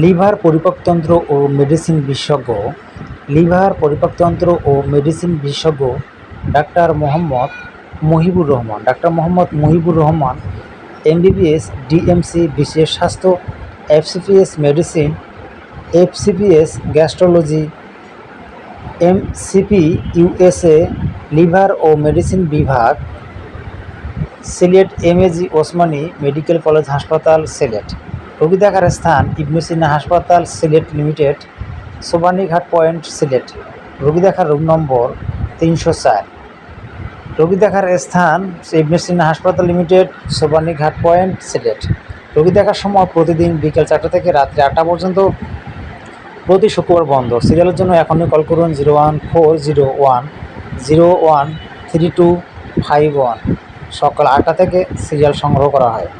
Liver পরিপাকতন্ত্র ও medicine বিশেষজ্ঞ, লিভার পরিপাকতন্ত্র ও মেডিসিন বিশেষজ্ঞ doctor Mohammad Mahibur Rahman. Doctor Mohammad Mahibur Rahman, MBBS, DMC, বিশেষ স্বাস্থ্য, FCPS medicine, FCPS, gastrology, MCP, USA, liver ও মেডিসিন বিভাগ, Sylhet MAG Osmani medical college হাসপাতাল, সিলেট। রোগী দেখার স্থান ইবনু সিনা হাসপাতাল সিলেট লিমিটেড, সোবানীঘাট পয়েন্ট সিলেট। রোগী দেখার রুম নম্বর তিনশো চার। রোগী দেখার স্থান ইবনু সিনা হাসপাতাল লিমিটেড, সোবানীঘাট পয়েন্ট সিলেট। রোগী দেখার সময় প্রতিদিন বিকেল চারটা থেকে রাত্রি আটটা পর্যন্ত প্রতি শুক্রবার বন্ধ। সিরিয়ালের জন্য এখনই কল করুন zero one four zero one zero one three two five one. সকাল আটটা থেকে সিরিয়াল সংগ্রহ করা হয়।